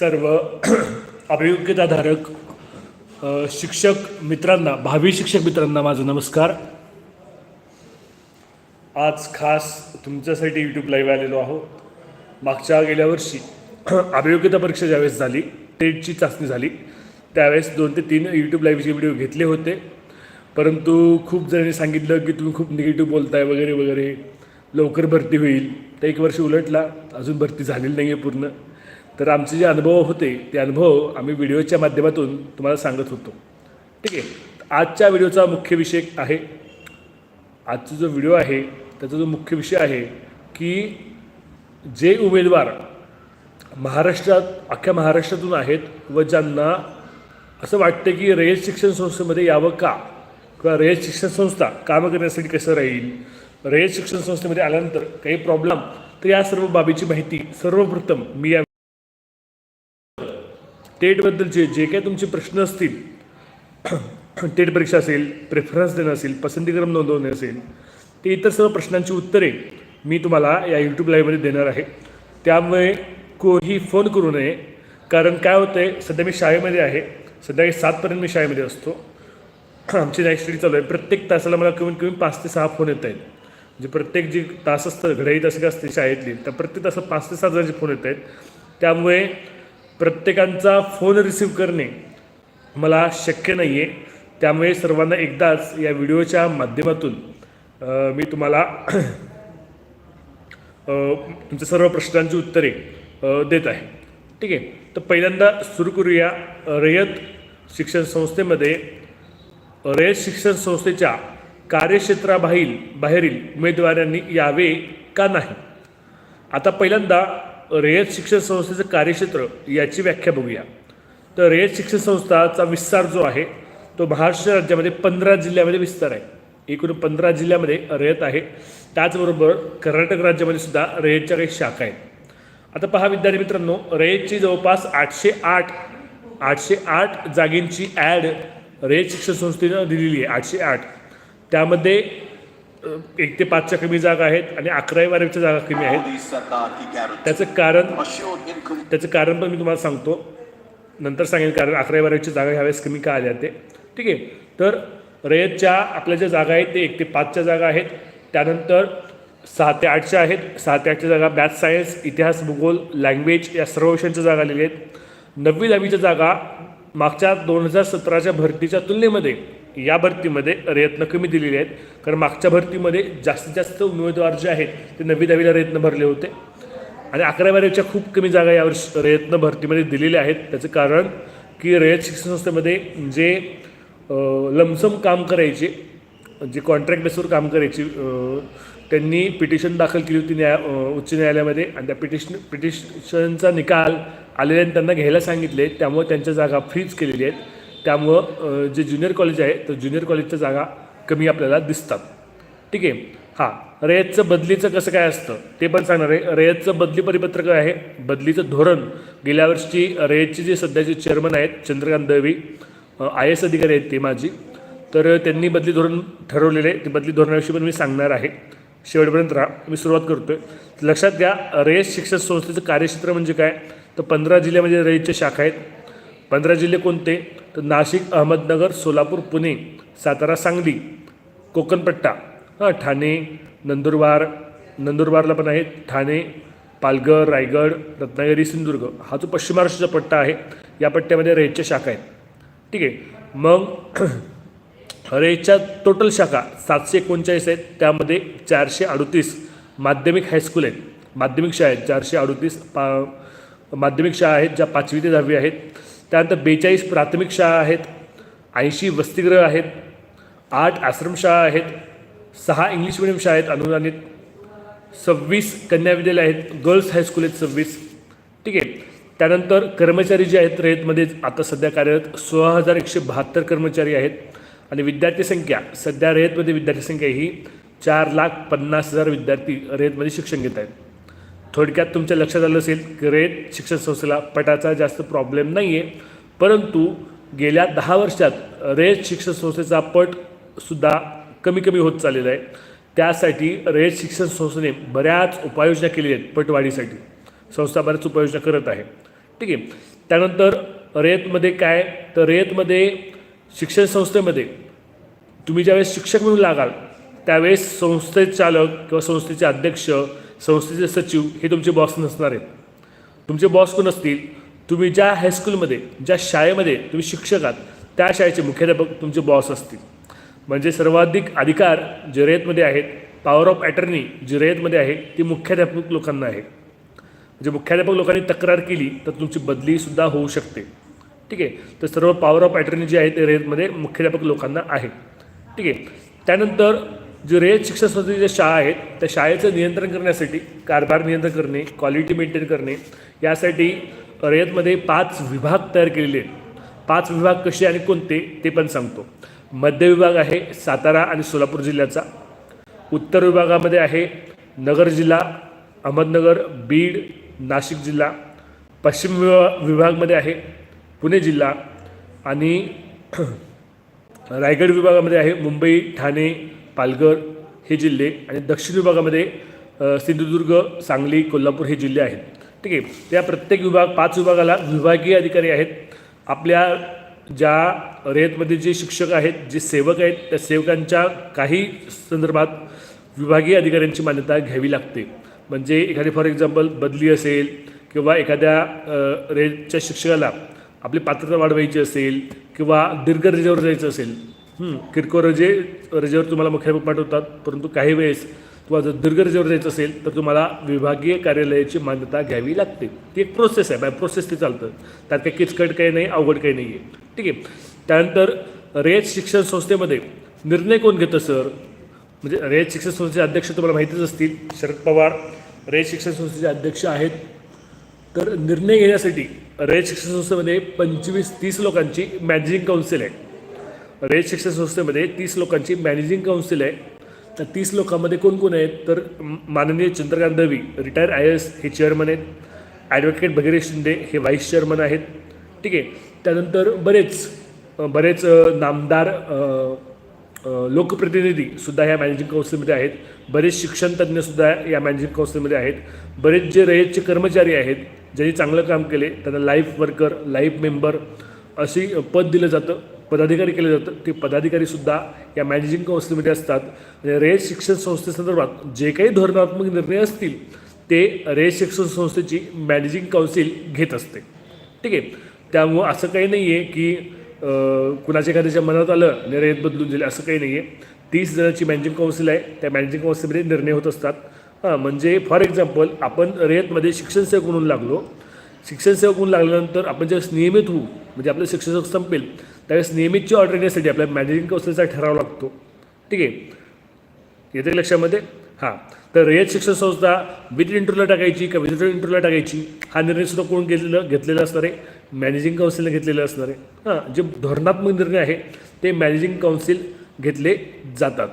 सर्व अभियोग्यताधारक शिक्षक मित्रांना भावी शिक्षक मित्रांना माझा नमस्कार. आज खास तुमच्यासाठी यूट्यूब लाईव्ह आलेलो आहोत. मागच्या गेल्या वर्षी अभियोग्यता परीक्षा ज्यावेळेस झाली टेटची चाचणी झाली त्यावेळेस दोन ते तीन यूट्यूब लाईव्हचे व्हिडिओ घेतले होते. परंतु खूप जणांनी सांगितलं की तुम्ही खूप निगेटिव्ह बोलताय वगैरे वगैरे. लवकर भरती होईल. तर एक वर्ष उलटला अजून भरती झालेली नाही आहे पूर्ण. तर आमचे जे अनुभव होते ते अनुभव आम्ही व्हिडिओच्या माध्यमातून तुम्हाला सांगत होतो. ठीक आहे? आजच्या व्हिडिओचा मुख्य विषय आहे आजचा जो व्हिडिओ आहे त्याचा जो मुख्य विषय आहे की जे उमेदवार महाराष्ट्रात अख्ख्या महाराष्ट्रातून आहेत व ज्यांना असं वाटतं की रयत शिक्षण संस्थेमध्ये यावं का? किंवा रयत शिक्षण संस्था काम करण्यासाठी कसं राहील? रयत शिक्षण संस्थेमध्ये आल्यानंतर काही प्रॉब्लेम तर या सर्व बाबीची माहिती सर्वप्रथम मी या टेटबद्दलचे जे काही तुमचे प्रश्न असतील टेट परीक्षा असेल प्रेफरन्स देणं असेल पसंतीक्रम नोंदवणे असेल ते इतर सर्व प्रश्नांची उत्तरे मी तुम्हाला या यूट्यूब लाईव्हमध्ये देणार आहे. त्यामुळे कोणी फोन करू नये. कारण काय होतं आहे सध्या मी शाळेमध्ये आहे. सध्या सातपर्यंत मी शाळेमध्ये असतो. आमची नाईट स्टडी चालू आहे. प्रत्येक तासाला मला कमीत कमी पाच ते सहा फोन येत आहेत. म्हणजे प्रत्येक जी तास असतं घड्याळी तासिका असते शाळेतली तर प्रत्येक तासात पाच ते सात जणांचे फोन येत आहेत. त्यामुळे प्रत्येकांचा फोन रिसीव करणे मला शक्य नाही आहे त्यामुळे सर्वांना एकदाच या व्हिडिओच्या माध्यमातून मी तुम्हाला तुमच्या सर्व प्रश्नांची उत्तरे देत आहे. ठीक आहे? तर पहिल्यांदा सुरू करूया रयत शिक्षण संस्थेमध्ये. रयत शिक्षण संस्थेच्या कार्यक्षेत्राबाहेरील बाहेरील उमेदवारांनी यावे का नाही? आता पहिल्यांदा रयत शिक्षण संस्थेचं कार्यक्षेत्र याची व्याख्या बघूया. तर रयत शिक्षण संस्थाचा विस्तार जो आहे तो महाराष्ट्र राज्यामध्ये पंधरा जिल्ह्यामध्ये विस्तार आहे. एकूण पंधरा जिल्ह्यामध्ये रयत आहे. त्याचबरोबर कर्नाटक राज्यामध्ये सुद्धा रयतच्या काही शाखा आहेत. आता पहा विद्यार्थी मित्रांनो रयतची जवळपास आठशे आठ आठशे आठ जागेंची ॲड रयत शिक्षण संस्थेनं दिलेली आहे आठशे आठ. त्यामध्ये एक ते पाचच्या कमी जागा आहेत आणि अकरावी बारावीच्या जागा कमी आहेत. त्याचं कारण त्याचं कारण पण मी तुम्हाला सांगतो. नंतर सांगेन कारण अकरावी बारावीची जागा ह्यावेळेस कमी का आल्या ते. ठीक आहे? तर रयतच्या आपल्या ज्या जागा आहेत ते एक ते पाचच्या जागा आहेत. त्यानंतर सहा ते आठच्या आहेत. सहा ते आठच्या जागा मॅथ सायन्स इतिहास भूगोल लँग्वेज या सर्व विषयांच्या जागा आलेल्या आहेत. नववी दहावीच्या जागा मागच्या दोन हजार सतराच्या भरतीच्या तुलनेमध्ये या भरतीमध्ये रयत्न कमी दिलेली आहेत. कारण मागच्या भरतीमध्ये जास्तीत जास्त उमेदवार जे आहेत ते नववी दहावीला रयत्न भरले होते. आणि अकरा बारावीच्या खूप कमी जागा यावर्षी रयत्न भरतीमध्ये दिलेल्या आहेत. त्याचं कारण की रयत शिक्षण संस्थेमध्ये जे लमसम काम करायचे जे कॉन्ट्रॅक्ट बेसवर काम करायची त्यांनी पिटिशन दाखल केली होती न्याय उच्च न्यायालयामध्ये. आणि त्या पिटिशन पिटिशनचा निकाल आलेल्या त्यांना घ्यायला सांगितले त्यामुळे त्यांच्या जागा फ्रीज केलेली आहेत. त्यामुळं जे ज्युनियर कॉलेज आहे तर ज्युनियर कॉलेजच्या जागा कमी आपल्याला दिसतात. ठीक आहे? हां. रयतचं बदलीचं कसं काय असतं? ते पण सांगणार आहे. रयतचं बदली परिपत्रक आहे. बदलीचं धोरण. गेल्या वर्षी रयतचे जे सध्याचे चेअरमन आहेत चंद्रकांत दळवी आय एस अधिकारी आहेत ते माझी. तर त्यांनी बदली धोरण ठरवलेले आहे. ते बदली धोरणाविषयी पण मी सांगणार आहे. शेवटपर्यंत राहा. मी सुरुवात करतोय. लक्षात घ्या रयत शिक्षण संस्थेचं कार्यक्षेत्र म्हणजे काय? तर पंधरा जिल्ह्यामध्ये रयतच्या शाखा आहेत. पंधरा जिल्हे कोणते? तर नाशिक अहमदनगर सोलापूर पुणे सातारा सांगली कोकणपट्टा. हां ठाणे नंदुरबार नंदुरबारला पण आहे ठाणे पालघर रायगड रत्नागिरी सिंधुदुर्ग. हा जो पश्चिम महाराष्ट्राचा पट्टा आहे या पट्ट्यामध्ये रेतच्या शाखा आहेत. ठीक आहे. मग रेतच्या टोटल शाखा सातशे एकोणचाळीस आहेत. त्यामध्ये चारशे अडतीस माध्यमिक हायस्कूल आहेत. माध्यमिक शाळा आहेत. चारशे अडतीस पा माध्यमिक शाळा आहेत ज्या पाचवी ते दहावी आहेत. त्यानंतर बेचाळीस प्राथमिक शाळा आहेत ऐंशी वसतिगृह आहेत आठ आश्रमशाळा आहेत सहा इंग्लिश मिडियम शाळा आहेत अनुदानित सव्वीस कन्या विद्यालय आहेत गर्ल्स हायस्कूल आहेत सव्वीस. ठीक आहे. त्यानंतर कर्मचारी जे आहेत रयतमध्ये आता सध्या कार्यरत सोळा हजार एकशे बहात्तर कर्मचारी आहेत आणि विद्यार्थी संख्या सध्या रयतमध्ये विद्यार्थी संख्या ही चार लाख पन्नास हजार विद्यार्थी रयतमध्ये शिक्षण घेत आहेत. थोडक्यात तुमच्या लक्षात आलं असेल की शिक्षण संस्थेला पटाचा जास्त प्रॉब्लेम नाही आहे परंतु गेल्या दहा वर्षात रयत शिक्षण संस्थेचा पटसुद्धा कमी कमी होत चाललेला आहे. त्यासाठी रयत शिक्षण संस्थेने बऱ्याच उपाययोजना केलेल्या आहेत पटवाढीसाठी. संस्था बऱ्याच उपाययोजना करत आहे. ठीक आहे. त्यानंतर रेतमध्ये काय? तर रेतमध्ये शिक्षण संस्थेमध्ये तुम्ही ज्यावेळेस शिक्षक म्हणून लागाल त्यावेळेस संस्थेचालक किंवा संस्थेचे अध्यक्ष संस्थेचे सचिव हे तुमचे बॉस नसणार आहेत. तुमचे बॉस कोण असतील? तुम्ही ज्या हायस्कूलमध्ये ज्या शाळेमध्ये तुम्ही शिक्षक आहात त्या शाळेचे मुख्याध्यापक तुमचे बॉस असतील. म्हणजे सर्वाधिक अधिकार जिरयतमध्ये आहेत पॉवर ऑफ अटर्नी जिरयतमध्ये आहे ती मुख्याध्यापक लोकांना आहे. म्हणजे मुख्याध्यापक लोकांनी तक्रार केली तर तुमची बदलीसुद्धा होऊ शकते. ठीक आहे? तर सर्व पॉवर ऑफ अटर्नी जे आहे ते रेतमध्ये मुख्याध्यापक लोकांना आहे. ठीक आहे? त्यानंतर जे रयत शिक्षण संस्थेच्या ज्या शाळा आहेत त्या शाळेचं नियंत्रण करण्यासाठी कारभार नियंत्रण करणे क्वालिटी मेंटेन करणे यासाठी रयतमध्ये पाच विभाग तयार केलेले आहेत. पाच विभाग कसे आणि कोणते ते पण सांगतो. मध्य विभाग आहे सातारा आणि सोलापूर जिल्ह्याचा. उत्तर विभागामध्ये आहे नगर जिल्हा अहमदनगर बीड नाशिक जिल्हा. पश्चिम विभा विभागमध्ये आहे पुणे जिल्हा आणि रायगड विभागामध्ये आहे मुंबई ठाणे पालघर हे जिल्हे आणि दक्षिण विभागामध्ये सिंधुदुर्ग सांगली कोल्हापूर हे जिल्हे आहेत. ठीक आहे? त्या प्रत्येक विभाग पाच विभागाला विभागीय अधिकारी आहेत. आपल्या ज्या रेतमध्ये जे शिक्षक आहेत जे सेवक आहेत त्या सेवकांच्या काही संदर्भात विभागीय अधिकाऱ्यांची मान्यता घ्यावी लागते. म्हणजे एखादी फॉर एक्झाम्पल बदली असेल किंवा एखाद्या रेतच्या शिक्षकाला आपली पात्रता वाढवायची असेल किंवा दीर्घ रजेवर जायचं असेल किरकोळ रजे रजेवर तुम्हाला मुख्याध्यापक पाठवतात परंतु काही वेळेस तुम्हाला जर दीर्घ रजेवर जायचं असेल तर तुम्हाला विभागीय कार्यालयाची मान्यता घ्यावी लागते. ती एक प्रोसेस आहे बाय प्रोसेस ते चालतं. त्यात काही किचकट काही नाही अवघड काही नाही आहे ठीक आहे. त्यानंतर रेत शिक्षण संस्थेमध्ये निर्णय कोण घेतं सर? म्हणजे रेत शिक्षण संस्थेचे अध्यक्ष तुम्हाला माहितीच असतील शरद पवार. रेत शिक्षण संस्थेचे अध्यक्ष आहेत. तर निर्णय घेण्यासाठी रेत शिक्षण संस्थेमध्ये पंचवीस तीस लोकांची मॅनेजिंग काउन्सिल आहे. रयत शिक्षण संस्थेमध्ये तीस लोकांची मॅनेजिंग काउन्सिल आहे. तर तीस लोकांमध्ये कोण कोण आहेत? तर माननीय Chandrakant Davi retire I S हे चेअरमन आहेत. ॲडव्होकेट भगीरथ शिंदे हे व्हाईस चेअरमन आहेत. ठीक आहे. त्यानंतर बरेच बरेच नामदार लोकप्रतिनिधीसुद्धा या मॅनेजिंग काउन्सिलमध्ये आहेत. बरेच शिक्षणतज्ज्ञसुद्धा या मॅनेजिंग काउन्सिलमध्ये आहेत. बरेच जे रयतचे कर्मचारी आहेत ज्यांनी चांगलं काम केले त्यांना लाईफ वर्कर लाईफ मेंबर अशी पद दिलं जातं. पदाधिकारी केले जातात. ते पदाधिकारीसुद्धा या मॅनेजिंग काउन्सिलमध्ये असतात. म्हणजे आणि रयत शिक्षण संस्थेसंदर्भात जे काही धोरणात्मक निर्णय असतील ते रयत शिक्षण संस्थेची मॅनेजिंग काउन्सिल घेत असते. ठीक आहे? त्यामुळं असं काही नाही आहे की कुणाच्या एखाद्याच्या मनात आलं आणि रयत बदलून दिले असं काही नाही आहे तीस जणांची मॅनेजिंग काउन्सिल आहे. त्या मॅनेजिंग काउन्सिलमध्ये निर्णय होत असतात. हां म्हणजे फॉर एक्झाम्पल आपण रयतमध्ये शिक्षण सेवक म्हणून लागलो. शिक्षण सेवक म्हणून लागल्यानंतर आपण ज्यावेळेस नियमित होऊ म्हणजे आपलं शिक्षण सेवक संपेल त्यावेळेस नियमितची ऑर्डर येण्यासाठी आपल्याला मॅनेजिंग कौन्सिलचा ठराव लागतो. ठीक आहे? येते लक्षामध्ये? हां. तर रयत शिक्षण संस्था विथ इंटरव्ह्यूला टाकायची का विथ इंटरव्ह्यूला टाकायची? हा निर्णय सुद्धा कोण घेतलेलं घेतलेला असणार आहे? मॅनेजिंग काउन्सिलने घेतलेलं असणार आहे. हां जे धोरणात्मक निर्णय आहे ते मॅनेजिंग काउन्सिल घेतले जातात.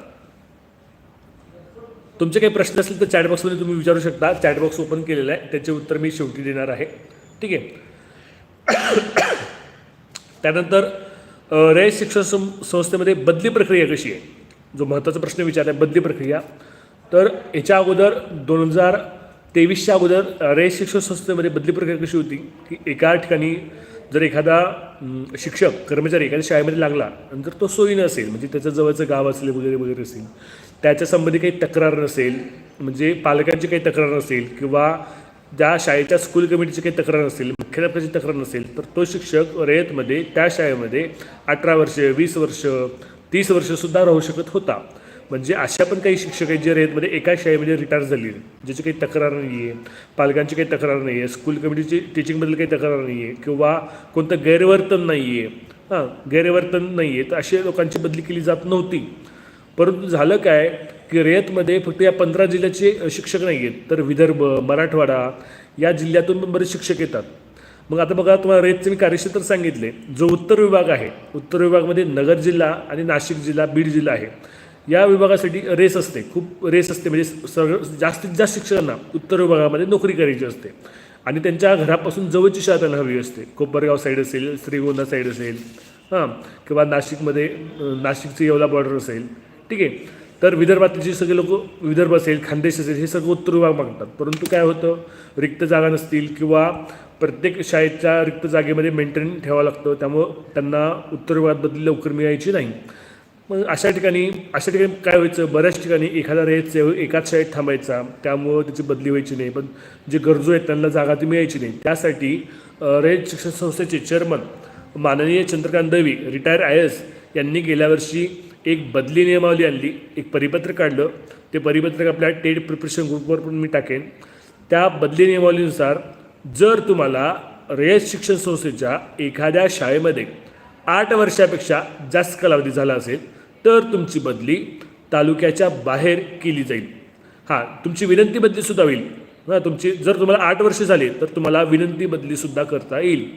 तुमचे काही प्रश्न असतील तर चॅटबॉक्समध्ये तुम्ही विचारू शकता. चॅटबॉक्स ओपन केलेला आहे. त्याचे उत्तर मी शेवटी देणार आहे. ठीक आहे? त्यानंतर रयत शिक्षण सं संस्थेमध्ये बदली प्रक्रिया कशी आहे? जो महत्त्वाचा प्रश्न विचारला आहे बदली प्रक्रिया. तर याच्या अगोदर दोन हजार तेवीसच्या अगोदर रयत शिक्षण संस्थेमध्ये बदली प्रक्रिया कशी होती? की एका ठिकाणी जर एखादा शिक्षक कर्मचारी एखाद्या शाळेमध्ये लागला आणि जर तो सोयीनं असेल म्हणजे त्याच्या जवळचं गाव असेल वगैरे वगैरे असेल त्याच्यासंबंधी काही तक्रार नसेल म्हणजे पालकांची काही तक्रार नसेल किंवा ज्या शाळेच्या स्कूल कमिटीची काही तक्रार नसेल मुख्याध्यापकाची तक्रार नसेल तर तो शिक्षक रयतमध्ये त्या शाळेमध्ये अठरा वर्ष वीस वर्ष तीस वर्षसुद्धा राहू शकत होता. म्हणजे अशा पण काही शिक्षक आहेत जे रयतमध्ये एका शाळेमध्ये रिटायर झाली. ज्याची काही तक्रार नाही आहे पालकांची काही तक्रार नाही आहे स्कूल कमिटीची टीचिंगबद्दल काही तक्रार नाही आहे किंवा कोणतं गैरवर्तन नाही आहे हां गैरवर्तन नाही आहे तर अशा लोकांची बदली केली जात नव्हती. परंतु झालं काय की रयतमध्ये फक्त या पंधरा जिल्ह्याचे शिक्षक नाही आहेत. तर विदर्भ मराठवाडा या जिल्ह्यातून पण बरेच शिक्षक येतात. मग आता बघा तुम्हाला रयतचे मी कार्यक्षेत्र सांगितले. जो उत्तर विभाग आहे उत्तर विभागामध्ये नगर जिल्हा आणि नाशिक जिल्हा बीड जिल्हा आहे. या विभागासाठी रेस असते. खूप रेस असते. म्हणजे सगळं जास्तीत जास्त शिक्षकांना उत्तर विभागामध्ये नोकरी करायची असते. आणि त्यांच्या घरापासून जवळची शाळा त्यांना हवी असते. कोपरगाव साईड असेल श्रीगोंदा साईड असेल हां किंवा नाशिकमध्ये नाशिकची येवला बॉर्डर असेल. ठीक आहे. तर विदर्भातले जे सगळे लोक विदर्भ असेल खानदेश असेल हे सगळं उत्तर विभाग मागतात. परंतु काय होतं? रिक्त जागा नसतील किंवा प्रत्येक शाळेच्या रिक्त जागेमध्ये मेंटेन ठेवावं लागतं. त्यामुळं त्यांना उत्तर विभागात बदली लवकर मिळायची नाही. मग अशा ठिकाणी अशा ठिकाणी काय व्हायचं? बऱ्याच ठिकाणी एखादा रेच एकाच शाळेत थांबायचा. त्यामुळं त्याची बदली व्हायची नाही. पण जे गरजू आहेत त्यांना जागा ती मिळायची नाही. त्यासाठी अ, रयत शिक्षण संस्थेचे चेअरमन माननीय Chandrakant Davi retire I S यांनी गेल्या वर्षी एक बदली नियमावली आणली एक परिपत्रक काढलं. ते परिपत्रक आपल्या टेट प्रिपरेशन ग्रुपवर पण मी टाकेन. त्या बदली नियमावलीनुसार जर तुम्हाला रयत शिक्षण संस्थेच्या एखाद्या शाळेमध्ये आठ वर्षापेक्षा जास्त कालावधी झाला असेल तर तुमची बदली तालुक्याच्या बाहेर केली जाईल. हां तुमची विनंती बदलीसुद्धा होईल. हां तुमची जर तुम्हाला आठ वर्ष झाली तर तुम्हाला विनंती बदलीसुद्धा करता येईल.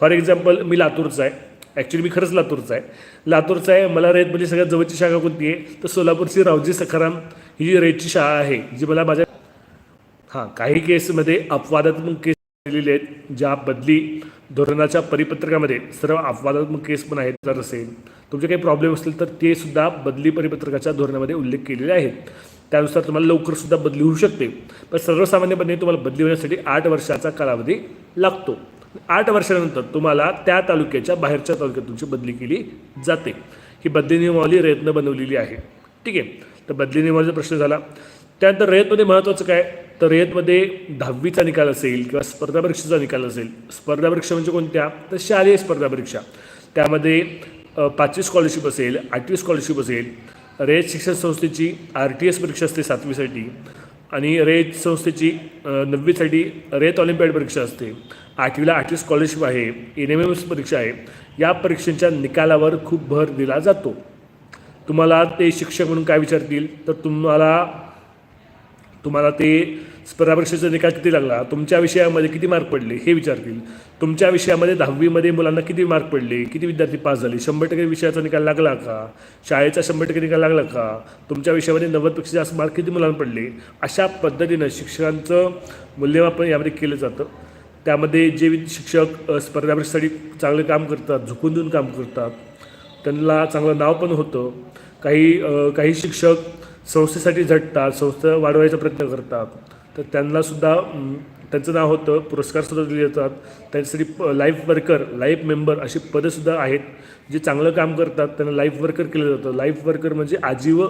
फॉर एक्झाम्पल मी लातूरचा आहे. ॲक्च्युली मी खरंच लातूरचा आहे. लातूरचा आहे मला रयतमध्ये म्हणजे सगळ्यात जवळची शाखा कोणती आहे? तर सोलापूरची रावजी सखाराम ही जी रेतची शाळा आहे जी मला माझ्या हां काही केसमध्ये अपवादात्मक केस दिलेले आहेत ज्या बदली धोरणाच्या परिपत्रकामध्ये सर्व अपवादात्मक केस पण आहेत जर असेल तुमचे काही प्रॉब्लेम असतील तर ते सुद्धा बदली परिपत्रकाच्या धोरणामध्ये उल्लेख केलेले आहेत. त्यानुसार तुम्हाला लवकर सुद्धा बदली होऊ शकते. पण सर्वसामान्यपणे तुम्हाला बदली होण्यासाठी आठ वर्षाचा कालावधी लागतो. आठ वर्षानंतर तुम्हाला त्या तालुक्याच्या बाहेरच्या तालुक्यात तुमची बदली केली जाते. ही बदली नियमावली रयत्न बनवलेली आहे. ठीक आहे? तर बदली नियमावलीचा प्रश्न झाला. त्यानंतर रयतमध्ये महत्त्वाचं काय? तर रयतमध्ये दहावीचा निकाल असेल किंवा स्पर्धा परीक्षेचा निकाल असेल. स्पर्धा परीक्षा म्हणजे कोणत्या? तर शालेय स्पर्धा परीक्षा. त्यामध्ये पाचवी स्कॉलरशिप असेल आठवी स्कॉलरशिप असेल. रयत शिक्षण संस्थेची आर टी एस परीक्षा असते सातवीसाठी. आणि रयत संस्थेची नववीसाठी रयत ऑलिम्पियाड परीक्षा असते. आठवीला आठवी स्कॉलरशिप आहे एन एम एम एस परीक्षा आहे. या परीक्षेच्या निकालावर खूप भर दिला जातो. तुम्हाला ते शिक्षक म्हणून काय विचारतील? तर तुम्हाला तुम्हाला ते स्पर्धा परीक्षेचा निकाल किती लागला? तुमच्या विषयामध्ये किती मार्क पडले? हे विचारतील. तुमच्या विषयामध्ये दहावीमध्ये मुलांना किती मार्क पडले? किती विद्यार्थी पास झाले? शंभर टक्के विषयाचा निकाल लागला का? शाळेचा शंभर टक्के निकाल लागला का? तुमच्या विषयामध्ये नव्वदपेक्षा जास्त मार्क किती मुलांना पडले? अशा पद्धतीनं शिक्षकांचं मूल्यमापन यामध्ये केलं जातं. त्यामध्ये जे वि- शिक्षक स्पर्धा परीक्षेसाठी चांगले काम करतात झुकून देऊन काम करतात त्यांना चांगलं नाव पण होतं. काही काही शिक्षक संस्थेसाठी झटतात संस्था वाढवायचा प्रयत्न करतात. तर त्यांनासुद्धा त्यांचं नाव होतं पुरस्कारसुद्धा दिले जातात. त्यांच्यासाठी प लाईफ वर्कर लाईफ मेंबर अशी पदंसुद्धा आहेत जे चांगलं काम करतात त्यांना लाईफ वर्कर केलं जातं. लाईफ वर्कर म्हणजे आजीव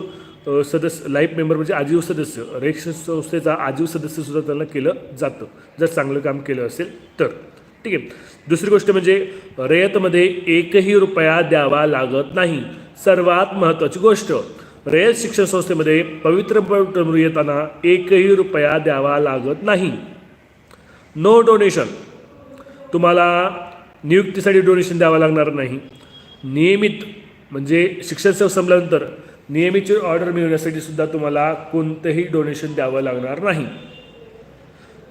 सदस्य लाईफ मेंबर म्हणजे आजीव सदस्य. रेक्ष संस्थेचा आजीव सदस्यसुद्धा त्यांना केलं जातं. जर चांगलं काम केलं असेल तर. ठीक आहे. दुसरी गोष्ट म्हणजे रयतमध्ये एकही रुपया द्यावा लागत नाही. सर्वात महत्त्वाची गोष्ट. रयत शिक्षण संस्थेमध्ये पवित्र पवित्र येताना एकही रुपया द्यावा लागत नाही. नो डोनेशन तुम्हाला नियुक्तीसाठी डोनेशन द्यावं लागणार नाही. नियमित म्हणजे शिक्षण सेवा संपल्यानंतर नियमितची ऑर्डर मिळवण्यासाठी सुद्धा तुम्हाला कोणतंही डोनेशन द्यावं लागणार नाही.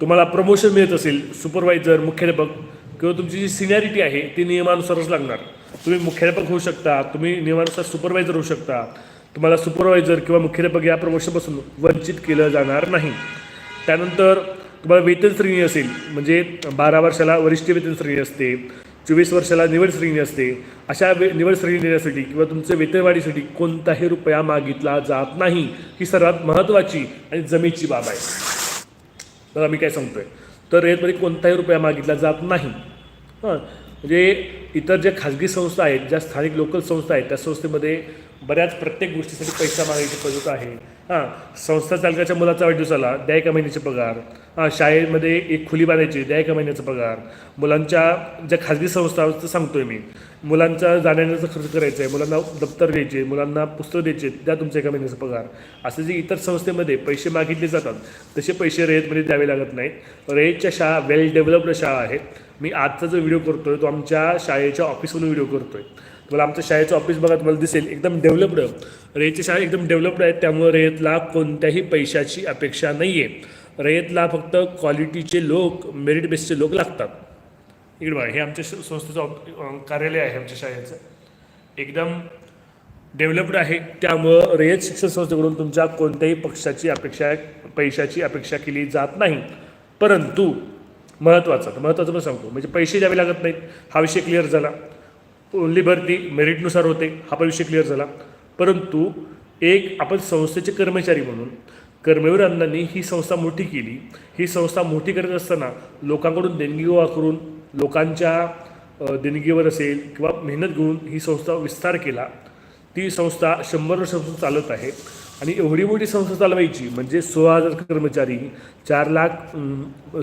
तुम्हाला प्रमोशन मिळत असेल सुपरवायझर मुख्याध्यापक किंवा तुमची जी सिनियरिटी आहे ती नियमानुसारच लागणार. तुम्ही मुख्याध्यापक होऊ शकता तुम्ही नियमानुसार सुपरवायझर होऊ शकता. तुम्हाला सुपरवायझर किंवा मुख्याध्यापक या प्रमोशनपासून वंचित केलं जाणार नाही. त्यानंतर तुम्हाला वेतन श्रेणी असेल म्हणजे बारा वर्षाला वरिष्ठ वेतन श्रेणी असते. चोवीस वर्षाला निवड श्रेणी असते. अशा वे निवड श्रेणी देण्यासाठी किंवा तुमच्या वेतनवाढीसाठी कोणताही रुपया मागितला जात नाही ही सर्वात महत्त्वाची आणि जमेची बाब आहे. तर आम्ही काय सांगतोय? तर रेतमध्ये कोणताही रुपया मागितला जात नाही. हां. म्हणजे इतर ज्या खाजगी संस्था आहेत ज्या स्थानिक लोकल संस्था आहेत त्या संस्थेमध्ये बऱ्याच प्रत्येक गोष्टीसाठी पैसा मागायची पद्धत आहे. हां संस्था चालकाच्या मुलाचा वाढदिवसाला द्या एका महिन्याचे पगार. हां शाळेमध्ये एक खुली बांधायची द्या एका महिन्याचा पगार. मुलांच्या ज्या खाजगी संस्था सांगतो आहे सांगतोय मी. मुलांचा जाण्याचा खर्च करायचा आहे मुलांना दप्तर द्यायचे मुलांना पुस्तक द्यायचे द्या तुमच्या एका महिन्याचा पगार. असे जे इतर संस्थेमध्ये पैसे मागितले जातात तसे पैसे रयतमध्ये द्यावे लागत नाहीत. रयतच्या शाळा वेल डेव्हलप्ड शाळा आहेत. मी आजचा जो व्हिडिओ करतोय तो आमच्या शाळेच्या ऑफिसमधून व्हिडिओ करतोय. तुम्हाला आमच्या शाळेचं ऑफिस बघा तुम्हाला दिसेल एकदम डेव्हलप्ड रयतची शाळा एकदम डेव्हलप्ड आहे त्यामुळे रयतला कोणत्याही पैशाची अपेक्षा नाही आहे रयतला फक्त क्वालिटीचे लोक मेरिट बेसचे लोक लागतात. इकडे बघा हे आमच्या श- संस्थेचं कार्यालय आहे आमच्या शाळेचं. एकदम डेव्हलप्ड आहे त्यामुळं रयत शिक्षण संस्थेकडून तुमच्या कोणत्याही पक्षाची अपेक्षा पैशाची अपेक्षा केली जात नाही. परंतु महत्त्वाचं तर महत्त्वाचं पण सांगतो. म्हणजे पैसे द्यावे लागत नाहीत. हा विषय क्लिअर झाला. ओनली भरती मेरिटनुसार होते. हा पण विषय क्लिअर झाला. परंतु एक आपण संस्थेचे कर्मचारी म्हणून कर्मवीर अण्णांनी ही संस्था मोठी केली. ही संस्था मोठी करत असताना लोकांकडून देणगी गोळा करून लोकांच्या देणगीवर असेल किंवा मेहनत घेऊन ही संस्था विस्तार केला. ती संस्था शंभर वर्षापासून चालत आहे. आणि एवढी मोठी संस्था चालवायची म्हणजे सोळा हजार कर्मचारी चार लाख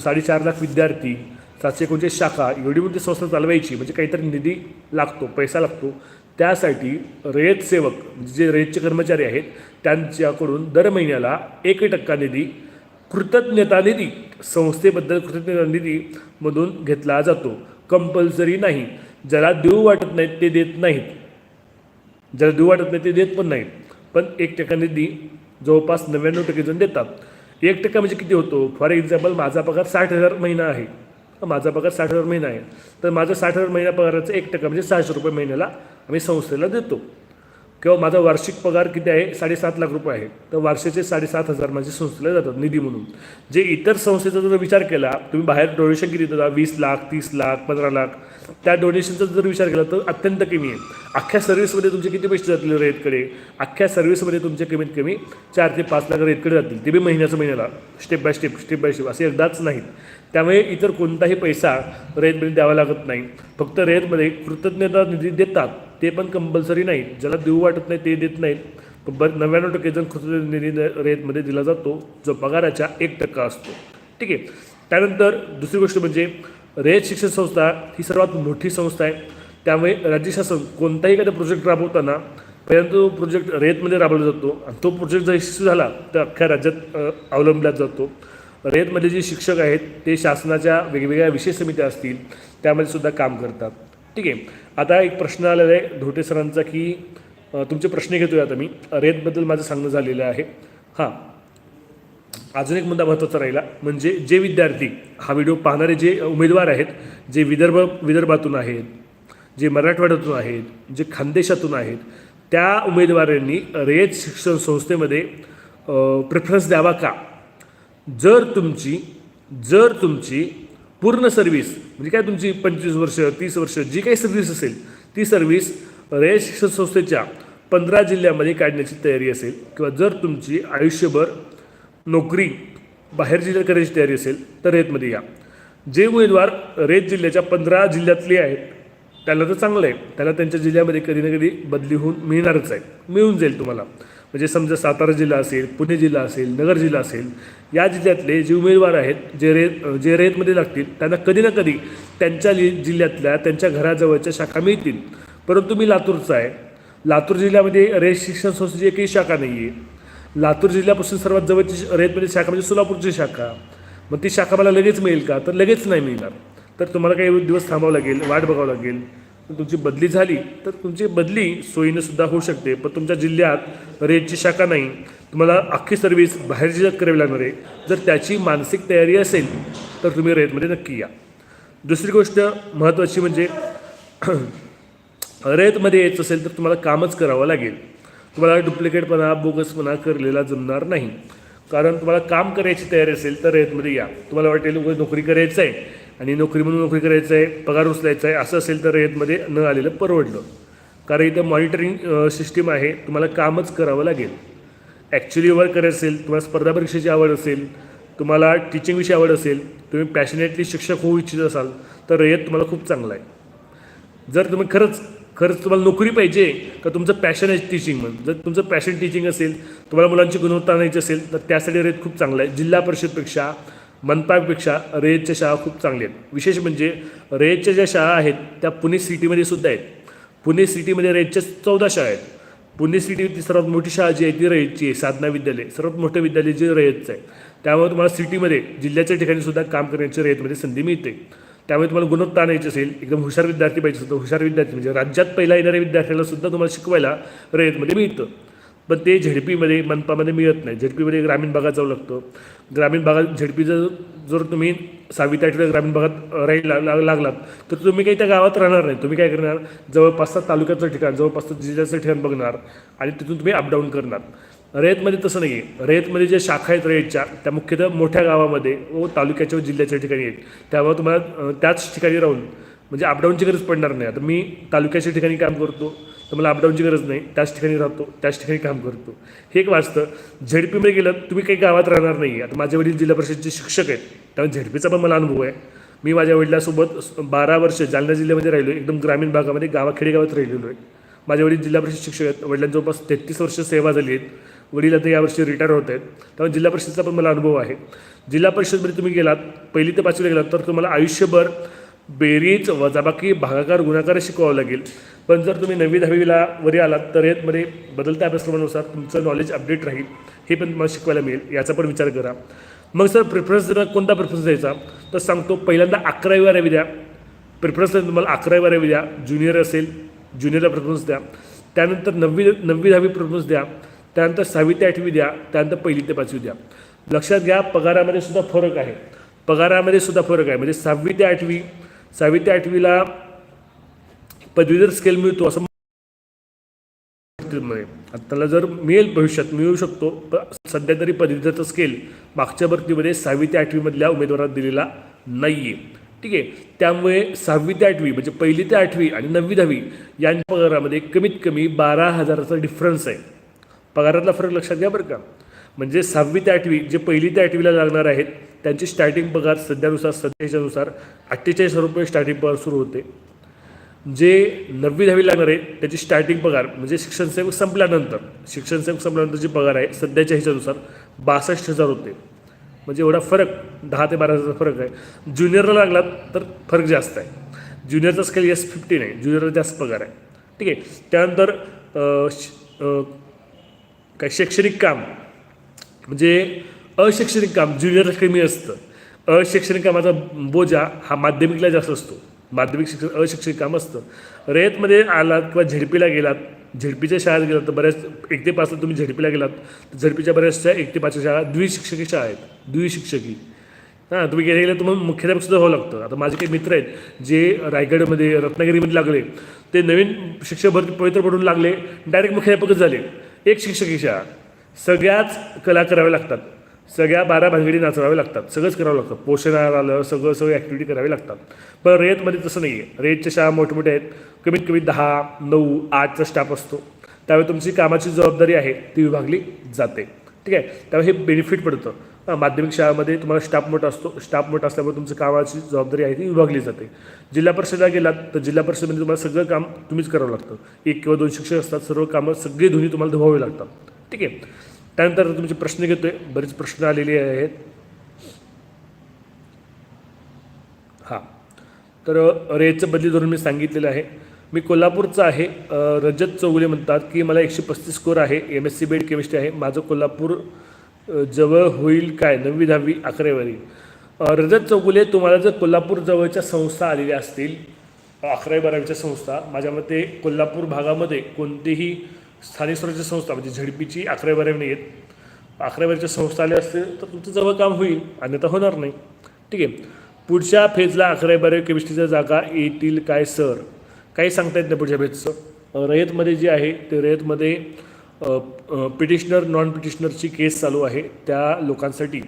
साडेचार लाख विद्यार्थी सातशे एकोणचाळीस शाखा एवढी मोठी संस्था चालवायची म्हणजे काहीतरी निधी लागतो पैसा लागतो त्यासाठी रयत सेवक म्हणजे जे रयतचे कर्मचारी आहेत त्यांच्याकडून दर महिन्याला एक टक्का निधी कृतज्ञता निधी संस्थेबद्दल कृतज्ञता निधीमधून घेतला जातो. कंपल्सरी नाही. ज्याला देऊ वाटत नाहीत ते देत नाहीत. ज्याला देऊ वाटत नाही ते देत पण नाहीत. पण एक टक्का निधी जवळपास नव्याण्णव टक्के जण देतात. एक टक्का म्हणजे किती होतो? फॉर एक्झाम्पल माझा पगार साठ हजार महिना आहे. माझा पगार साठ हजार महिना आहे. तर माझा साठ हजार महिना पगाराचं एक टक्का म्हणजे सहाशे रुपये महिन्याला आम्ही संस्थेला देतो. किंवा माझा वार्षिक पगार किती आहे? साडेसात लाख रुपये आहे. तर वर्षाचे साडेसात हजार माझे संस्थेला जातात निधी म्हणून. जे इतर संस्थेचा जर विचार केला तुम्ही बाहेर डोनेशन किती देता? वीस लाख तीस लाख पंधरा लाख. त्या डोनेशनचा जर विचार केला तर अत्यंत कमी आहे. अख्ख्या सर्व्हिसमध्ये तुमचे किती पैसे जातील रेटकडे अख्ख्या सर्व्हिसमध्ये तुमचे कमीत कमी चार ते पाच लाख रेटकडे जातील. ते बी महिन्याचं महिन्याला step by step step by step असे एकदाच नाहीत. त्यामुळे इतर कोणताही पैसा रेटमध्ये द्यावा लागत नाही. फक्त रेटमध्ये कृतज्ञता निधी देतात ते पण कंपल्सरी नाही ज्याला देऊ वाटत नाही ते देत नाहीत. पण बर नव्याण्णव टक्के जण कृतज्ञता निधी रेटमध्ये दिला जातो जो पगाराच्या एक टक्का असतो. ठीक आहे. त्यानंतर दुसरी गोष्ट म्हणजे रयत शिक्षण संस्था ही सर्वात मोठी संस्था आहे. त्यामुळे राज्य शासन कोणताही एखादा प्रोजेक्ट राबवताना पहिल्यांदा तो प्रोजेक्ट रयतमध्ये राबवला जातो आणि तो प्रोजेक्ट जर यशस्वी झाला तर अख्ख्या राज्यात अवलंबला जातो. रयतमध्ये जे शिक्षक आहेत ते शासनाच्या वेगवेगळ्या विषय समित्या असतील त्यामध्ये सुद्धा काम करतात. ठीक आहे. आता एक प्रश्न आलेला आहे धोटे सरांचा की तुमचे प्रश्न घेतोय आता मी. रेतबद्दल माझं सांगणं झालेलं आहे. हां. अजून एक मुद्दा महत्त्वाचा राहिला म्हणजे जे विद्यार्थी हा व्हिडिओ पाहणारे जे उमेदवार आहेत जे विदर्भ विदर्भातून आहेत जे मराठवाड्यातून आहेत जे खानदेशातून आहेत त्या उमेदवारांनी रयत शिक्षण संस्थेमध्ये प्रेफरन्स द्यावा का? जर तुमची जर तुमची पूर्ण सर्व्हिस म्हणजे काय तुमची पंचवीस वर्ष तीस वर्ष जी काही सर्व्हिस असेल ती सर्व्हिस रयत शिक्षण संस्थेच्या पंधरा जिल्ह्यामध्ये काढण्याची तयारी असेल किंवा जर तुमची आयुष्यभर नोकरी बाहेर जिल्ह्यात करायची तयारी असेल तर रेतमध्ये या. जे उमेदवार रेत जिल्ह्याच्या पंधरा जिल्ह्यातले आहेत त्याला तर चांगलं आहे. त्याला त्यांच्या जिल्ह्यामध्ये कधी ना कधी बदली होऊन मिळणारच आहे. मिळून जाईल तुम्हाला. म्हणजे समजा सातारा जिल्हा असेल पुणे जिल्हा असेल नगर जिल्हा असेल या जिल्ह्यातले जे उमेदवार आहेत जे रेत जे रेतमध्ये लागतील त्यांना कधी ना कधी त्यांच्या लि जिल्ह्यातल्या त्यांच्या घराजवळच्या शाखा मिळतील. परंतु मी लातूरचा आहे. लातूर जिल्ह्यामध्ये रेत शिक्षण संस्थेची एकही शाखा नाही आहे लातूर जिल्ह्यापासून सर्वात जवळची रेतमध्ये म्हणजे शाखा म्हणजे सोलापूरची शाखा. मग ती शाखा मला लगेच मिळेल का? तर लगेच नाही मिळणार. तर तुम्हाला काही दिवस थांबावं लागेल वाट बघावं लागेल. तुमची बदली झाली तर तुमची बदली सोयीनं सुद्धा होऊ शकते. पण तुमच्या जिल्ह्यात रेतची शाखा नाही. तुम्हाला अख्खी सर्व्हिस बाहेर जिल्ह्यात करावी लागणार आहे जर त्याची मानसिक तयारी असेल तर तुम्ही रेतमध्ये नक्की या. दुसरी गोष्ट महत्त्वाची म्हणजे रेतमध्ये यायचं असेल तर तुम्हाला कामच करावं लागेल. तुम्हाला डुप्लिकेटपणा बोगसपणा करलेला जमणार नाही. कारण तुम्हाला काम करायची तयारी असेल तर रेतमध्ये या. तुम्हाला वाटेल नोकरी करायचं आहे आणि नोकरी म्हणून नोकरी करायचं आहे पगार उचलायचा आहे असं असेल तर रेतमध्ये न आलेलं परवडलं. कारण इथं मॉनिटरिंग सिस्टीम आहे तुम्हाला कामच करावं लागेल. ॲक्च्युली वर्क करायचं असेल तुम्हाला स्पर्धा परीक्षेची आवड असेल तुम्हाला टीचिंगविषयी आवड असेल तुम्ही पॅशनेटली शिक्षक होऊ इच्छित असाल तर रयत तुम्हाला खूप चांगला आहे. जर तुम्ही खरंच खरंच तुम्हाला नोकरी पाहिजे का तुमचं पॅशन आहे टीचिंग म्हणून? जर तुमचं पॅशन टीचिंग असेल तुम्हाला मुलांची गुणवत्ता आणायची असेल तर त्यासाठी रेट खूप चांगला आहे. जिल्हा परिषदपेक्षा मनपापेक्षा रेतच्या शाळा खूप चांगल्या आहेत. विशेष म्हणजे रेतच्या ज्या शाळा आहेत त्या पुणे सिटीमध्ये सुद्धा आहेत. पुणे सिटीमध्ये रेतच्या चौदा शाळा आहेत. पुणे सिटीमध्ये सर्वात मोठी शाळा जी आहे ती रयतची आहे साधना विद्यालय. सर्वात मोठं विद्यालय जे रयतचं आहे. त्यामुळे तुम्हाला सिटीमध्ये जिल्ह्याच्या ठिकाणी सुद्धा काम करण्याची रयतमध्ये संधी मिळते. त्यामुळे तुम्हाला गुणवत्ता आणायची असेल एकदम हुशार विद्यार्थी पाहिजे असेल हुशार विद्यार्थी म्हणजे राज्यात पहिला येणाऱ्या विद्यार्थ्याला सुद्धा तुम्हाला शिकवायला रयतमध्ये मिळतं. पण ते झेडपीमध्ये मनपामध्ये मिळत नाही. झेडपीमध्ये ग्रामीण भागात जावं लागतं. ग्रामीण भागात झेडपीचं जर तुम्ही सहावी ते आठव्या ग्रामीण भागात राहायला लाग लागलात तर तुम्ही काही त्या गावात राहणार नाही. तुम्ही काय करणार? जवळपासचा तालुक्याचं ठिकाण जवळपासचं जिल्ह्याचं ठिकाण बघणार आणि तिथून तुम्ही अपडाऊन करणार. रयतमध्ये तसं नाही आहे रयतमध्ये ज्या शाखा आहेत रयतच्या त्या मुख्यतः मोठ्या गावामध्ये व तालुक्याच्या व जिल्ह्याच्या ठिकाणी आहेत. त्यामुळे तुम्हाला त्याच ठिकाणी राहून म्हणजे अपडाऊनची गरज पडणार नाही. आता मी तालुक्याच्या ठिकाणी काम करतो तर मला अपडाऊनची गरज नाही. त्याच ठिकाणी राहतो त्याच ठिकाणी काम करतो. हे एक वाचतं. झेडपीमध्ये गेलं तुम्ही काही गावात राहणार नाही आता माझे वडील जिल्हा परिषदचे शिक्षक आहेत. त्यामुळे झेडपीचा पण मला अनुभव आहे. मी माझ्या वडिलांसोबत बारा वर्ष जालना जिल्ह्यामध्ये राहिलो एकदम ग्रामीण भागामध्ये गावा खेडेगावात राहिलेलो आहे. माझ्या वडील जिल्हा परिषद शिक्षक आहेत. वडिलांजवळपास तेहतीस वर्ष सेवा झाली आहेत. वडील आता यावर्षी रिटायर होत आहेत. त्यामुळे जिल्हा परिषदचा पण मला अनुभव आहे. जिल्हा परिषदमध्ये तुम्ही गेलात पहिली ते पाचवीला गेलात तर तुम्हाला आयुष्यभर बेरीज वजाबाकी भागाकार गुणाकार शिकवावं लागेल. पण जर तुम्ही नववी दहावीला वरी आलात तर यामध्ये बदलत्या अभ्यासक्रमानुसार तुमचं नॉलेज अपडेट राहील. हे पण तुम्हाला शिकवायला मिळेल. याचा पण विचार करा. मग सर प्रिफरन्स जर कोणता प्रिफरन्स द्यायचा? तर सांगतो पहिल्यांदा अकरावी बारावी द्या. प्रिफरन्स तुम्हाला अकरावी बारावी द्या. ज्युनियर असेल ज्युनियरला प्रिफरन्स द्या. त्यानंतर नववी नववी दहावी प्रिफरन्स द्या. त्यानंतर सहावी ते आठवी द्या त्यानंतर पहिली ते पाचवी द्या. लक्षात घ्या पगारामध्ये सुद्धा फरक आहे. पगारामध्ये सुद्धा फरक आहे. म्हणजे सहावी ते आठवी सहावी ते आठवीला पदवीधर स्केल मिळतो असं त्याला जर मिळेल भविष्यात मिळू शकतो सध्या तरी पदवीधरचा स्केल मागच्या भरतीमध्ये सहावी ते आठवीमधल्या उमेदवारांना दिलेला नाही आहे ठीक आहे? त्यामुळे सहावी ते आठवी म्हणजे पहिली ते आठवी आणि नववी दहावी यांच्या पगारामध्ये कमीत कमी बारा हजाराचा डिफरन्स आहे. पगारातला फरक लक्षात घ्या बरं का. म्हणजे सहावी ते आठवी जे पहिली ते आठवीला लागणार आहेत त्यांची स्टार्टिंग पगार सध्यानुसार सध्याच्यानुसार अठ्ठेचाळीस हजार रुपये स्टार्टिंग पगार सुरू होते. जे नववी दहावी लागणार आहे त्याची स्टार्टिंग पगार म्हणजे शिक्षण सेवक संपल्यानंतर शिक्षण सेवक संपल्यानंतरची पगार आहे सध्याच्या ह्याच्यानुसार बासष्ट हजार होते. म्हणजे एवढा फरक दहा ते बारा हजारचा फरक आहे. ज्युनियरला लागला तर फरक जास्त आहे. ज्युनियरचा स्केल एस फिफ्टीन आहे ज्युनियरला जास्त पगार आहे. ठीक आहे. त्यानंतर श- काय शैक्षणिक काम म्हणजे अशैक्षणिक काम ज्युनियरला कमी असतं. अशैक्षणिक कामाचा बोजा हा माध्यमिकला जास्त असतो. माध्यमिक शिक्षण अशैक्षणिक काम असतं. रयतमध्ये आलात किंवा झेडपीला गेलात झेडपीच्या शाळेत गेलात तर बऱ्याच एक ते पाचला तुम्ही झेडपीला गेलात तर झेडपीच्या बऱ्याचशा एक ते पाचच्या शाळा द्विशिक्षकी शाळा आहेत. द्विशिक्षकी. हां तुम्ही गेले गेले तुम्हाला मुख्याध्यापक सुद्धा व्हावं लागतं. आता माझे काही मित्र आहेत जे रायगडमध्ये रत्नागिरीमध्ये लागले ते नवीन शिक्षक भरती पवित्र पडून लागले डायरेक्ट मुख्याध्यापकच झाले. एक शिक्षकी शाळा सगळ्याच कला कराव्या लागतात. सगळ्या बारा भानगडी नाचवाव्या लागतात. सगळंच करावं लागतं. पोषण आलं सगळं सगळं ॲक्टिव्हिटी करावी लागतात. पण रेतमध्ये तसं नाही आहे रेतच्या शाळा मोठमोठ्या आहेत. कमीत कमी दहा नऊ आठचा स्टाफ असतो. त्यावेळी तुमची कामाची जबाबदारी आहे ती विभागली जाते. ठीक आहे? त्यामुळे हे बेनिफिट पडतं. माध्यमिक शाळेमध्ये तुम्हाला स्टाफ मोठा असतो स्टाफ मोठा असल्यामुळे तुमचं कामाची जबाबदारी आहे ती विभागली जाते. जिल्हा परिषदला गेलात तर जिल्हा परिषदेमध्ये तुम्हाला सगळं काम तुम्हीच करावं लागतं. एक किंवा दोन शिक्षक असतात सर्व कामं सगळी धुनी तुम्हाला धुवावी लागतात. ठीक आहे? त्यानंतर तुमचे प्रश्न घेतोय. बरेच प्रश्न आलेले आहेत. हां. तर रेचं बदली धोरण मी सांगितलेलं आहे. मी कोल्हापूरचा आहे. रजत चौगुले म्हणतात की मला एकशे पस्तीस स्कोर आहे. M S C BEd chemistry आहे. माझं कोल्हापूर जवळ होईल काय? नववी दहावी अकरावी रजत चौगुले तुम्हाला जर कोल्हापूर जवळच्या संस्था आलेल्या असतील अकरावी बारावीच्या संस्था माझ्या मते कोल्हापूर भागामध्ये कोणतीही स्थानिक स्वराज्य संस्था म्हणजे झडपीची अकरावी बारावी नाही आहेत अकरावी बारावीच्या संस्था आल्या असतील तर तुमचं जवळ काम होईल अन्यथा होणार नाही. ठीक आहे. पुढच्या फेजला अकरावी बारावी केमिस्ट्रीच्या जागा येतील काय सर? काही सांगता येत नाही पुढच्या फेजचं. रयतमध्ये जे आहे ते रयतमध्ये पिटिशनर नॉन पिटिशनरची केस चालू आहे. त्या लोकांसाठी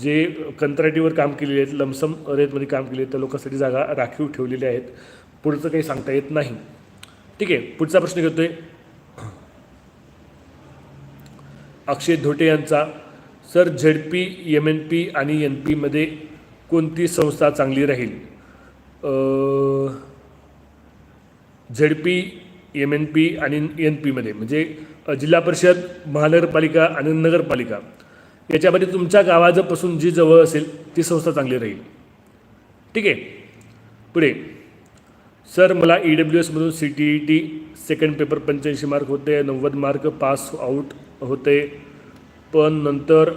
जे कंत्राटीवर काम केलेले आहेत लमसम रेटमध्ये काम केले आहेत त्या लोकांसाठी जागा राखीव ठेवलेल्या आहेत. पुढचं काही सांगता येत नाही. ठीक आहे पुढचा प्रश्न घेतोय. अक्षय धोटे यांचा sir Z P M N P आणि एन पीमध्ये कोणती संस्था चांगली राहील? Z P M N P आणि एन पीमध्ये. म्हणजे जिल्हा परिषद महानगरपालिका आणि नगरपालिका. याच्यामध्ये तुमच्या गावाजपासून जी जवळ असेल ती संस्था चांगली राहील. ठीक आहे? पुढे. सर मला E W एसमधून C T E T second paper पंच्याऐंशी मार्क होते नव्वद मार्क पास आऊट होते. पण नंतर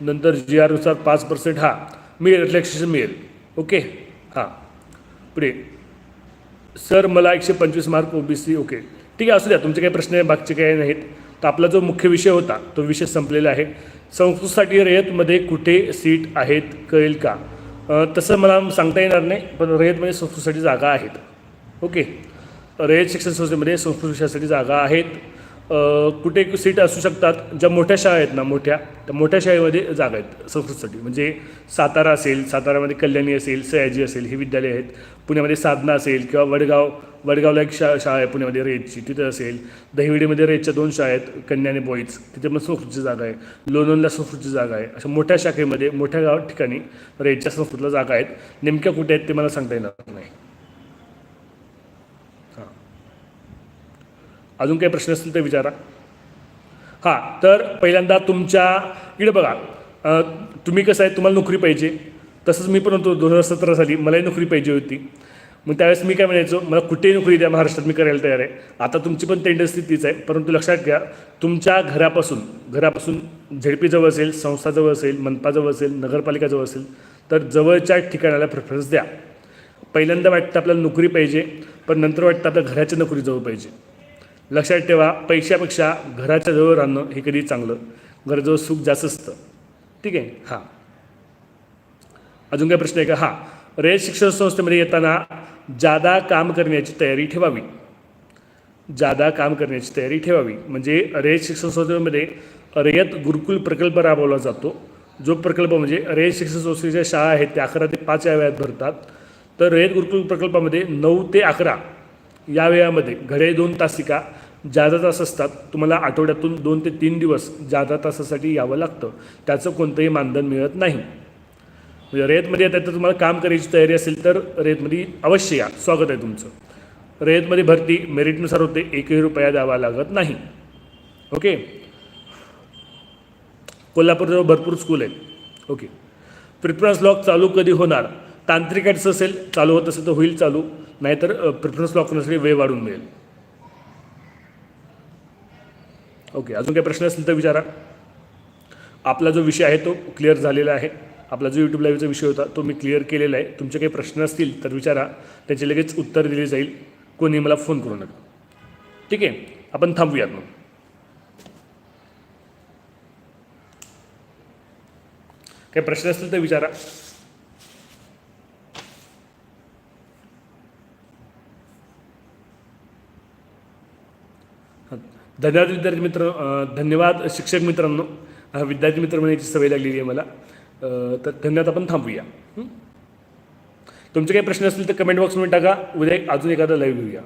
नंतर जी आरनुसार पाच पर्सेंट हां मिळेल रिलॅक्सेशन मिळेल. ओके? हां. पुढे. सर मला एकशे पंचवीस मार्क ओबीसी ओके. ठीक आहे असू द्या. तुमचे काही प्रश्न आहे बाकीचे काही नाहीत. तर आपला जो मुख्य विषय होता तो विषय संपलेला आहे. संस्कृतसाठी रयतमध्ये कुठे सीट आहेत कळेल का? तसं मला सांगता येणार नाही पण रयतमध्ये संस्कृतसाठी जागा आहेत. ओके? रयत शिक्षण संस्थेमध्ये संस्कृत विषयासाठी जागा आहेत. कुठे सीट असू शकतात ज्या मोठ्या शाळा आहेत ना मोठ्या त्या मोठ्या शाळेमध्ये जागा आहेत संस्कृतसाठी. म्हणजे सातारा असेल सातारामध्ये कल्याणी असेल सयाजी असेल ही विद्यालय आहेत. पुण्यामध्ये साधना असेल किंवा वडगाव वडगावला एक शा शाळा आहे पुण्यामध्ये रेतची. तिथं असेल. दहिवडीमध्ये रेजच्या दोन शाळा आहेत कन्या आणि बॉईज. तिथे पण संस्कृतची जागा आहे. लोणंदला संस्कृतची जागा आहे. अशा मोठ्या शाखेमध्ये मोठ्या गाव ठिकाणी रेतच्या संस्कृतला जागा आहेत. नेमक्या कुठे आहेत ते मला सांगता येणार नाही. हां. अजून काही प्रश्न असतील तर विचारा. हां तर पहिल्यांदा तुमच्या इकडे बघा. तुम्ही कसं आहे तुम्हाला नोकरी पाहिजे. तसंच मी पण होतो दोन हजार सतरा साली. मलाही नोकरी पाहिजे होती. मग त्यावेळेस मी काय म्हणायचो मला कुठेही नोकरी द्या महाराष्ट्रात मी करायला तयार आहे. आता तुमची पण टेंडन्सी तीच आहे परंतु लक्षात घ्या तुमच्या घरापासून घरापासून झेडपीजवळ असेल संस्थाजवळ असेल मनपाजवळ असेल नगरपालिकाजवळ असेल तर जवळच्या ठिकाणाला प्रेफरन्स द्या. पहिल्यांदा वाटतं आपल्याला नोकरी पाहिजे पण नंतर वाटतं आपल्या घराच्या नोकरीजवळ पाहिजे. लक्षात ठेवा पैशापेक्षा घराच्या जवळ राहणं हे कधी चांगलं? घराजवळ सुख जास्त असतं. ठीक आहे? हां. अजून काय प्रश्न आहे का? हां. रयत शिक्षण संस्थेमध्ये येताना जादा काम करण्याची तयारी ठेवावी. जादा काम करण्याची तयारी ठेवावी. म्हणजे रयत शिक्षण संस्थेमध्ये रयत गुरुकुल प्रकल्प राबवला जातो. जो प्रकल्प म्हणजे रयत शिक्षण संस्थेच्या शाळा आहेत त्या अकरा ते पाच या वेळात भरतात. तर रयत गुरुकुल प्रकल्पामध्ये नऊ ते अकरा या वेळामध्ये घडे दोन तासिका जादा तास असतात तुम्हाला आठवड्यातून दोन ते तीन दिवस जादा तासासाठी यावं लागतं. त्याचं कोणतंही मानधन मिळत नाही. म्हणजे रेतमध्ये येतात तर तुम्हाला काम करायची तयारी असेल तर रेतमध्ये अवश्य या. स्वागत आहे तुमचं. रेतमध्ये भरती मेरिटनुसार होते एकही रुपया द्यावा लागत नाही. ओके? कोल्हापूरजवळ भरपूर स्कूल आहेत. ओके? प्रिफरन्स लॉक चालू कधी होणार? तांत्रिक ॲड्स असेल चालू होत असेल तर होईल चालू. नाहीतर प्रिफरन्स लॉक करण्यासाठी वेळ वाढून मिळेल. ओके? अजून काही प्रश्न असतील तर विचारा. आपला जो विषय आहे तो क्लिअर झालेला आहे. आपला जो यूट्यूब लाईव्हचा विषय होता तो मी क्लिअर केलेला आहे. तुमचे काही प्रश्न असतील तर विचारा. त्याचे लगेच उत्तर दिले जाईल. कोणी मला फोन करू नका. ठीक आहे? आपण थांबूयात मग. काही प्रश्न असतील तर विचारा. हां. धन्यवाद विद्यार्थी मित्र धन्यवाद शिक्षक मित्रांनो. विद्यार्थी मित्र म्हणण्याची सवय लागलेली आहे मला. तर धन्यवाद आपण थांबूया. तुमचे काही प्रश्न असतील तर कमेंट बॉक्समध्ये टाका. उद्या अजून एखादा लाईव्ह घेऊया.